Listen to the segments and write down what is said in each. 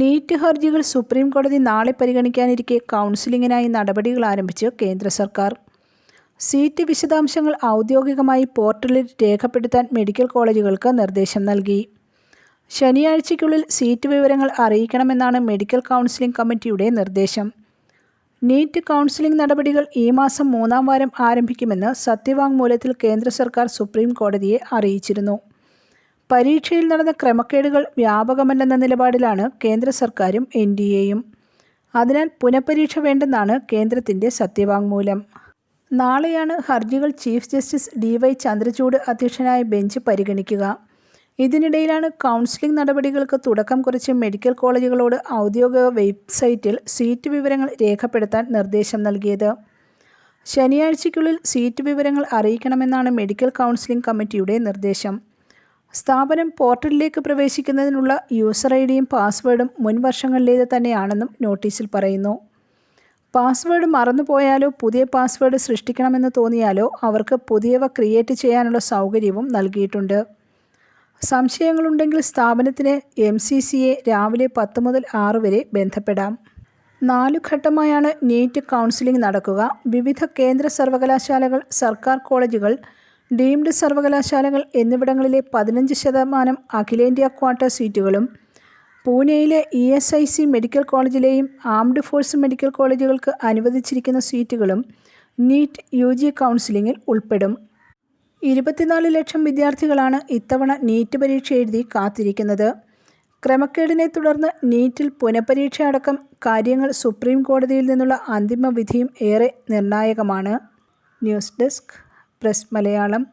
NEET ഹർജികൾ supreme കോടതി നാളെ പരിഗണിക്കാനിരിക്കെ കൗൺസിലിംഗിനായി നടപടികൾ ആരംഭിച്ച് കേന്ദ്ര സർക്കാർ. സീറ്റ് വിശദാംശങ്ങൾ ഔദ്യോഗികമായി പോർട്ടലിൽ രേഖപ്പെടുത്താൻ മെഡിക്കൽ കോളേജുകൾക്ക് നിർദ്ദേശം നൽകി. ശനിയാഴ്ചയ്ക്കുള്ളിൽ സീറ്റ് വിവരങ്ങൾ അറിയിക്കണമെന്നാണ് മെഡിക്കൽ കൗൺസിലിംഗ് കമ്മിറ്റിയുടെ നിർദ്ദേശം. നീറ്റ് കൗൺസിലിംഗ് നടപടികൾ ഈ മാസം മൂന്നാം വാരം ആരംഭിക്കുമെന്ന് സത്യവാങ്മൂലത്തിൽ കേന്ദ്ര സർക്കാർ സുപ്രീം കോടതിയെ അറിയിച്ചിരുന്നു. പരീക്ഷയിൽ നടന്ന ക്രമക്കേടുകൾ വ്യാപകമല്ലെന്ന നിലപാടിലാണ് കേന്ദ്ര സർക്കാരും എൻ ഡി എയും. അതിനാൽ പുനഃപരീക്ഷ വേണ്ടെന്നാണ് കേന്ദ്രത്തിന്റെ സത്യവാങ്മൂലം. നാളെയാണ് ഹർജികൾ chief justice D Y Chandrachud അധ്യക്ഷനായ ബെഞ്ച് പരിഗണിക്കുക. ഇതിനിടയിലാണ് കൗൺസിലിംഗ് നടപടികൾക്ക് തുടക്കം കുറിച്ച് മെഡിക്കൽ കോളേജുകളോട് ഔദ്യോഗിക വെബ്സൈറ്റിൽ സീറ്റ് വിവരങ്ങൾ രേഖപ്പെടുത്താൻ നിർദ്ദേശം നൽകിയത്. ശനിയാഴ്ചയ്ക്കുള്ളിൽ സീറ്റ് വിവരങ്ങൾ അറിയിക്കണമെന്നാണ് മെഡിക്കൽ കൗൺസിലിംഗ് കമ്മിറ്റിയുടെ നിർദ്ദേശം. സ്ഥാപനം പോർട്ടലിലേക്ക് പ്രവേശിക്കുന്നതിനുള്ള യൂസർ ഐ ഡിയും പാസ്വേഡും മുൻ വർഷങ്ങളിലേത് തന്നെയാണെന്നും നോട്ടീസിൽ പറയുന്നു. പാസ്വേഡ് മറന്നുപോയാലോ പുതിയ പാസ്വേഡ് സൃഷ്ടിക്കണമെന്ന് തോന്നിയാലോ അവർക്ക് പുതിയവ ക്രിയേറ്റ് ചെയ്യാനുള്ള സൗകര്യവും നൽകിയിട്ടുണ്ട്. സംശയങ്ങളുണ്ടെങ്കിൽ സ്ഥാപനത്തിന് എം സി സിയെ രാവിലെ പത്ത് മുതൽ ആറ് വരെ ബന്ധപ്പെടാം. നാലു ഘട്ടമായാണ് നീറ്റ് കൗൺസിലിംഗ് നടക്കുക. വിവിധ കേന്ദ്ര സർവകലാശാലകൾ സർക്കാർ കോളേജുകൾ ഡീംഡ് സർവകലാശാലകൾ എന്നിവിടങ്ങളിലെ പതിനഞ്ച് ശതമാനം അഖിലേന്ത്യാ ക്വാട്ട സീറ്റുകളും പൂനെയിലെ E S I C medical കോളേജിലെയും armed force medical കോളേജുകൾക്ക് അനുവദിച്ചിരിക്കുന്ന സീറ്റുകളും നീറ്റ് യു ജി കൗൺസിലിംഗിൽ ഉൾപ്പെടും. ഇരുപത്തിനാല് ലക്ഷം വിദ്യാർത്ഥികളാണ് ഇത്തവണ നീറ്റ് പരീക്ഷ എഴുതി കാത്തിരിക്കുന്നത്. ക്രമക്കേടിനെ തുടർന്ന് നീറ്റിൽ പുനഃപരീക്ഷ അടക്കം കാര്യങ്ങൾ സുപ്രീം കോടതിയിൽ നിന്നുള്ള അന്തിമ വിധിയും ഏറെ നിർണായകമാണ്. News desk press Malayalam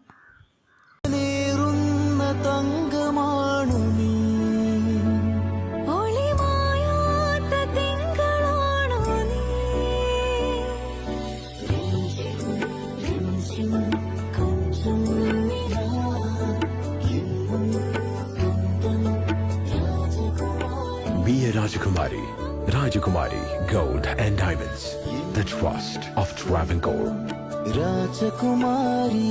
Rajkumari, Be a Rajakumari. Rajakumari Gold and Diamonds. The trust of Travancore. Rajkumari.